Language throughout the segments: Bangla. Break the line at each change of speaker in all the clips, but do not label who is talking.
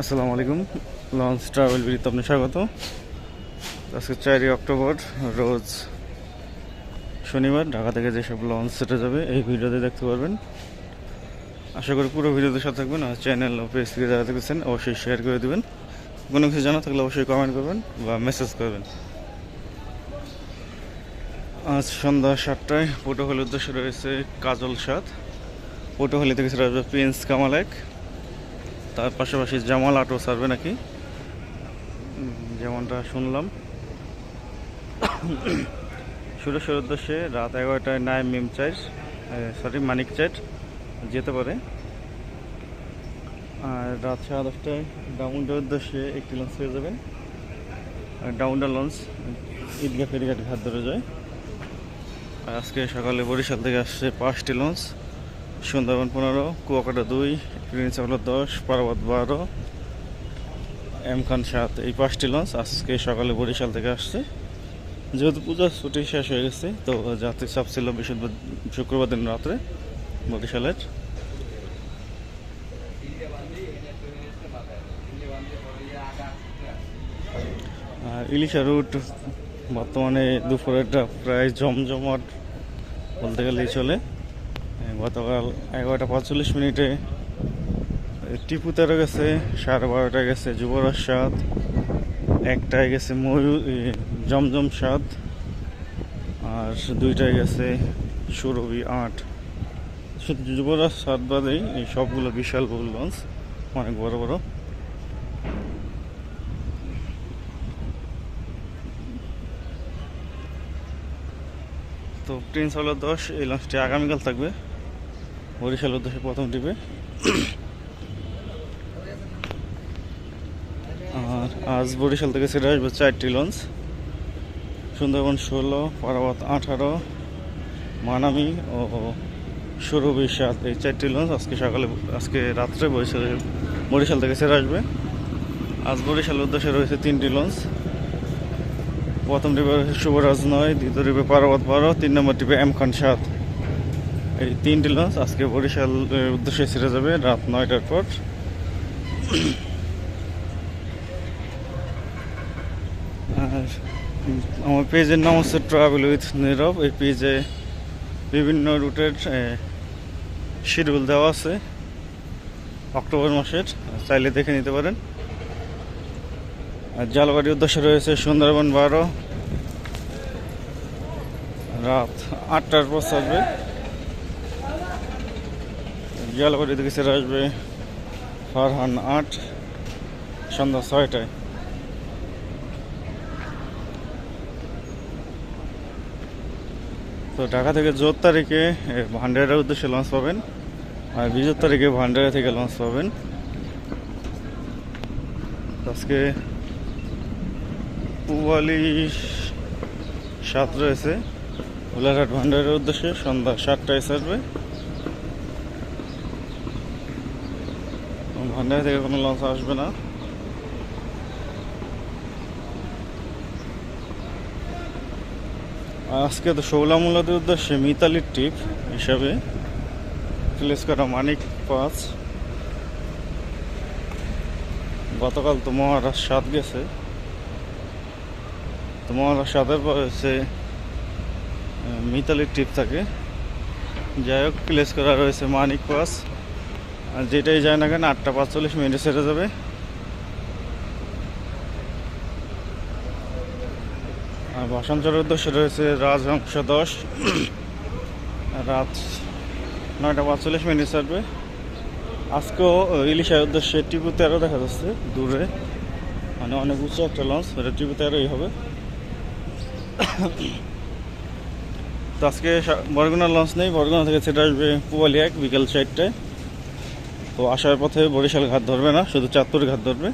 আসসালামু আলাইকুম। লঞ্চ ট্রাভেল বিড়িতে আপনি স্বাগত। আজকে চারই অক্টোবর, রোজ শনিবার, ঢাকা থেকে যেসব লঞ্চ সেটে যাবে, এই ভিডিওতে দেখতে পারবেন। আশা করি পুরো ভিডিওতে সাথে থাকবেন আর চ্যানেল ও পেজ থেকে যারা দেখেছেন, অবশ্যই শেয়ার করে দেবেন। কোনো কিছু জানা থাকলে অবশ্যই কমেন্ট করবেন বা মেসেজ করবেন। আজ সন্ধ্যা সাতটায় পটুয়াখালীর উদ্দেশ্যে রয়েছে কাজল সাত পটুয়াখালী থেকে সেটা প্রিন্স কামাল এক তার পাশাপাশি জামাল আটো সারবে নাকি? যেমনটা শুনলাম। সুরেশের উদ্দেশ্যে রাত এগারোটায় নাইম মিম চাই সরি, মানিক চাইট যেতে পারে। আর রাত সাড়ে দশটায় ডাউনটার উদ্দেশ্যে একটি লঞ্চ যাবেন আর ডাউনটা লঞ্চ ঈদগাহ ফেরিঘাট ঘাট ধরে যায়। আর আজকে সকালে বরিশাল থেকে আসছে পাঁচটি লঞ্চ। সুন্দরবন পনেরো, কুয়াকাটা দুই প্রিন্স হলো দশ, পার্বত বারো, এম খান সাত। এই পাঁচটি লঞ্চ আজকে সকালে বরিশাল থেকে আসছে। যেহেতু পূজার ছুটি শেষ হয়ে গেছে, তো যাত্রী চাপ ছিল শুক্রবার দিন রাত্রে বরিশালের। আর ইলিশা রুট, বর্তমানে দুপুরেরটা প্রায় জমজমাট বলতে গেলেই চলে। গতকাল এগারোটা পঁয়তাল্লিশ মিনিটে টিপু তেরো গেছে, সাড়ে বারোটায় গেছে যুবরাজ সাত একটায় গেছে ময়ূর জমজম সাত আর দুইটায় গেছে সুরভি আট। শুধু যুবরাজ সাত বাদেই এই সবগুলো বিশাল বহুল লঞ্চ, অনেক বড় বড়। তো প্রিন্স হলো দশ, এই লঞ্চটি আগামীকাল থাকবে। বরিশাল উদ্দেশ্যে প্রথম টিপে। আর আজ বরিশাল থেকে সেটা আসবে চারটি লঞ্চ। সুন্দরবন ষোলো, পারাবত আঠারো, মানামি ও সুরভি সাত। এই চারটি লঞ্চ আজকে সকালে, আজকে রাত্রে বরিশাল বরিশাল থেকে সেরে আসবে। আজ বরিশাল উদ্দেশ্যে রয়েছে তিনটি লঞ্চ। প্রথম টিপে রয়েছে শুভরাজ নয়, দ্বিতীয় টিপে পারাবত বারো, তিন নম্বর টিপে এম খান সাত। এই তিনটি লঞ্চ আজকে বরিশাল উদ্দেশ্যে ছেড়ে যাবে রাত নয়টার পর। আর আমার পেজের নাম হচ্ছে ট্রাভেল উইথ নীরব এই পেজে বিভিন্ন রুটের শিডিউল দেওয়া আছে অক্টোবর মাসের, চাইলে দেখে নিতে পারেন। আর জালবাড়ির উদ্দেশ্যে রয়েছে সুন্দরবন বারো। রাত আটটার পর আসবে। জালবাড়ি থেকে ছেড়ে আসবে ফারহান আট, সন্ধ্যা ছয়টায়। তো ঢাকা থেকে জোর তারিখে ভান্ডারের উদ্দেশ্যে লঞ্চ পাবেন। আর বিজোর তারিখে ভান্ডারা থেকে লঞ্চ পাবেন। আজকে পুয়ালি সাত রয়েছে। গোলাঘাট ভান্ডারের উদ্দেশ্যে সন্ধ্যা সাতটায় ছাড়বে ভান্ডার থেকে কোনো লঞ্চ আসবে না। আজকে তো শৌলামূলাদের উদ্দেশ্যে মিতালির টিপ হিসাবে প্লেস করা মানিক পাঁচ। গতকাল তো মহারাজ সাত গেছে। তো মহারাজ সাতের পর হচ্ছে মিতালির টিপ থাকে। যাই হোক প্লেস করা রয়েছে মানিক পাস আর যেটাই যায় না কেন, আটটা পাঁচচল্লিশ মিনিটে সেরে যাবে। আর ভাষাঞ্চলের উদ্দেশ্যে রয়েছে রাজহংস দশ। রাত নয়টা পাঁচচল্লিশ মিনিট ছাড়বে। আজকেও ইলিশার উদ্দেশ্যে টিপু তেরো দেখা যাচ্ছে দূরে। মানে অনেক উঁচু একটা লঞ্চ, এটা টিপু তেরোই হবে। তো আজকে বরগুনার লঞ্চ নেই, বরগুনা থেকে সেটা আসবে পুয়ালি এক, বিকেল চারটায়। তো আসার পথে বরিশাল ঘাট ধরবে না, শুধু চাঁদপুর ঘাট ধরবে।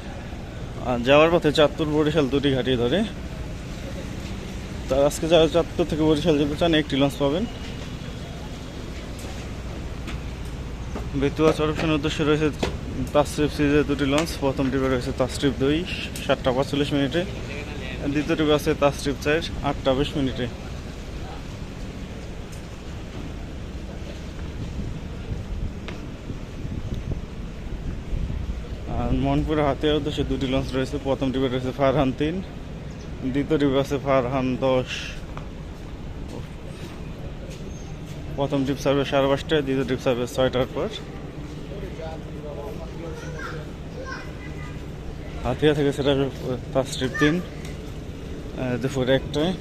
আর যাওয়ার পথে চাঁদপুর, বরিশাল দুটি ঘাটই ধরে। তা আজকে যারা চাঁদপুর থেকে বরিশাল যেতে চান, একটি লঞ্চ পাবেন। বেতুয়া চরপশনের উদ্দেশ্যে রয়েছে তাস্ট্রিপ সিরিজের দুটি লঞ্চ। প্রথম টিপে রয়েছে তাস্ট্রিপ দুই, সাতটা পাঁচচল্লিশ মিনিটে। দ্বিতীয় টিপে আছে তাস্ট্রিপ চার আটটা বিশ মিনিটে। মনপুরে হাতিয়ার উদ্দেশ্যে দুটি লঞ্চ রয়েছে। প্রথম টিপে রয়েছে ফারহান তিন, দ্বিতীয় টিপে আছে ফারহান দশ। প্রথম ট্রিপ সার্ভে সাড়ে পাঁচটায় দ্বিতীয় ট্রিপ সার্ভে ছয়টার পর। হাতিয়া থেকে সেটা তার স্ট্রিপ তিন দুপুর একটায়।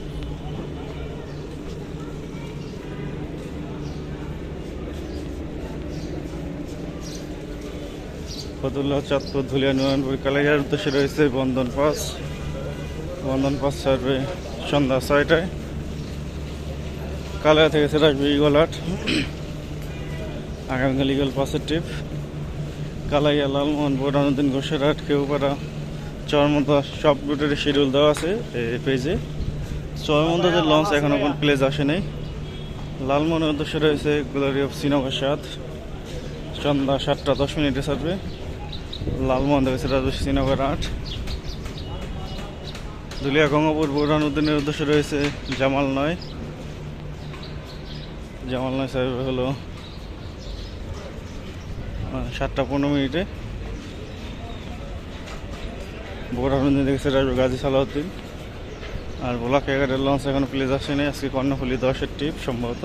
ফতুল্লাহ চাঁদপুর ধুলিয়া নুরানপুর কালাইয়ার উদ্দেশ্যে রয়েছে বন্ধন পাস। বন্ধন পাস সার্ভে সন্ধ্যা ছয়টায়। কালাইয়া থেকে সেটা আসবে ইগলহাট আগামীকাল ইগল পাসের ট্রিপ কালাইয়া, লালমোহন বোরানুদ্দিন ঘোষেরহাট কেউপাড়া চরমন্দা সব রুটের শিডিউল দেওয়া আছে এই পেজে চরমন্দাদের লঞ্চ এখনও কোন প্লেজ আসে নাই লালমোহনের উদ্দেশ্যে রয়েছে গ্লোরি অফ শ্রীনগর সাত সন্ধ্যা সাতটা দশ মিনিটে ছাড়বে। লালমোহন থেকে সেটা আসবে শ্রীনগর আট। দুলিয়া গঙ্গাপুর বোরানুদ্দিনের উদ্দেশ্যে রয়েছে জামাল নয়। জামাল নয় সাহেব হলো সাতটা পনেরো মিনিটে। থেকে সেটা আসবে গাজী সালাউদ্দিন। আর ভোলা ক্যাগারের লঞ্চ এখনও প্লেজ আসেনি। আজকে কর্ণফুলি দশের ট্রিপ সম্ভবত।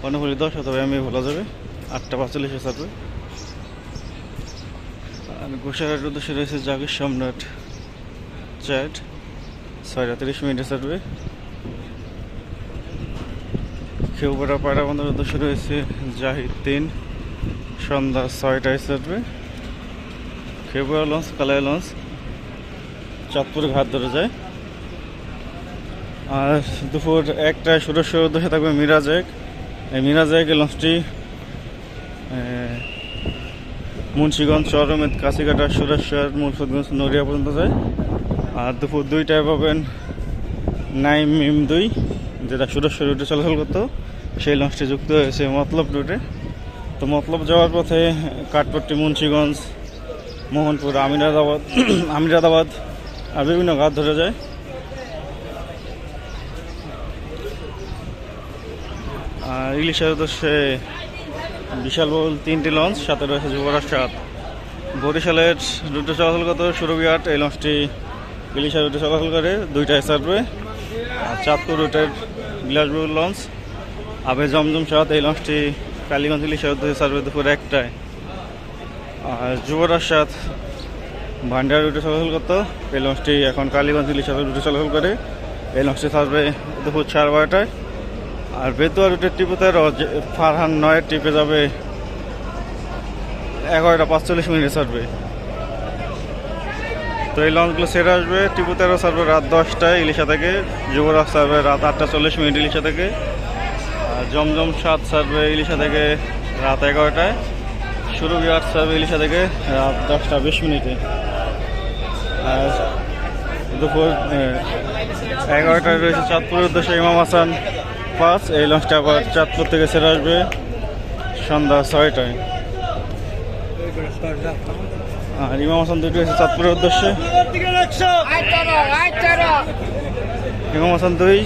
কর্ণফুলি দশ অথবা আমি ভোলা যাবে। আটটা পাঁচচল্লিশে ছাড়বে আর উদ্দেশ্যে রয়েছে জাগির সম্রাট চ্যাট। ছয়টা তিরিশ মিনিটে ছাড়বে। খেউপাড়া পায়রা বন্ধের উদ্দেশ্যে রয়েছে জাহিদ তিন। সন্ধ্যা ছয়টায় ছাড়বে। খেউপাড়া লঞ্চ, কালাই লঞ্চ, চাঁদপুর ঘাট ধরে যায়। আর দুপুর একটায় সুরেশ্বর উদ্দেশ্যে থাকবে মিরাজ এক। এই মিরাজ এক লঞ্চটি মুন্সিগঞ্জ চরমেদ কাশিকাটা সুরেশ্বর মুর্শিদগঞ্জ নড়িয়া পর্যন্ত যায়। আর দুপুর দুইটায় পাবেন নাইম মিম দুই, যেটা সুরেশ্বর রুটে চলাচল করতো। সেই লঞ্চটি যুক্ত হয়েছে মতলব রুটে। তো মতলব যাওয়ার পথে কাঠপট্টি, মুন্সিগঞ্জ, মোহনপুর, আমিরাদাবাদ আমিরাদাবাদ আর বিভিন্ন ঘাট ধরে যায়। আর ইলিশের উদ্দেশ্যে বিশাল বহুল তিনটি লঞ্চ, সাথে রয়েছে যুবরাজ সাত। বরিশালের রুটে চলাচল করতো সুরবিহাট এই লঞ্চটি ইলিশা রুটে চলাচল করে দুইটায় সার্ভে আর চাঁদপুর রুটের বিলাসবহুল লঞ্চ। আবে জমজম সাত, এই লঞ্চটি কালীগঞ্জ ইলিশা উদ্দেশ্যে সার্ভে দুপুর একটায়। আর যুবরাজ সাত, ভান্ডার রুটে চলাচল করতো এই লঞ্চটি এখন কালীগঞ্জ ইলিশা রুটে চলাচল করে, এই লঞ্চটি সার্ভে দুপুর সাড়ে বারোটায়। আর বেতুয়া রুটের টিপে তেরো ফারহান নয় টিপে যাবে, এগারোটা পাঁচচল্লিশ মিনিটে ছাড়বে। তো এই লঞ্চগুলো সেরে আসবে টিপু তেরো ছাড়বে রাত দশটায় ইলিশা থেকে, যুবরাজ ছাড়বে রাত আটটা চল্লিশ মিনিট ইলিশা থেকে, আর জমজম সাত ছাড়বে ইলিশা থেকে রাত এগারোটায় শুরু বিহার ছাড়বে ইলিশা থেকে রাত দশটা বিশ মিনিটে। আর দুপুর এগারোটায় রয়েছে চাঁদপুরের উদ্দেশ্যে ইমাম হাসান। পাঁচ, এই লঞ্চটা আবার চাঁদপুর থেকে ছেড়ে আসবে সন্ধ্যা ছয়টায়। আর ইমাম হাসান দুটি হয়েছে চাঁদপুরের উদ্দেশ্যে। ইমাম হাসান দুই,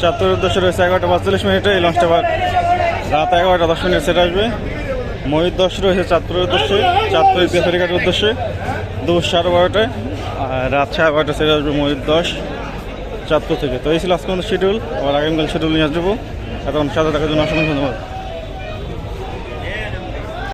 চাঁদপুরের উদ্দেশ্যে রয়েছে এগারোটা পাঁচচল্লিশ মিনিটে, এই লঞ্চটা আবার রাত এগারোটা দশ মিনিট ছেড়ে আসবে। ময়ূর দশ রয়েছে চাঁদপুরের উদ্দেশ্যে, চাঁদপুরের বেসরকারের উদ্দেশ্যে। দুপুর সাড়ে বারোটায়, আর রাত সাড়ে বারোটা ছেড়ে আসবে ময়ূর দশ। চাঁদপুর থেকে। তো এই ছিল আজকে আমাদের শিডিউল আবার আগামীকাল শিডিউল নিয়ে আসব। এখন সাথে থাকার জন্য অসংখ্য ধন্যবাদ।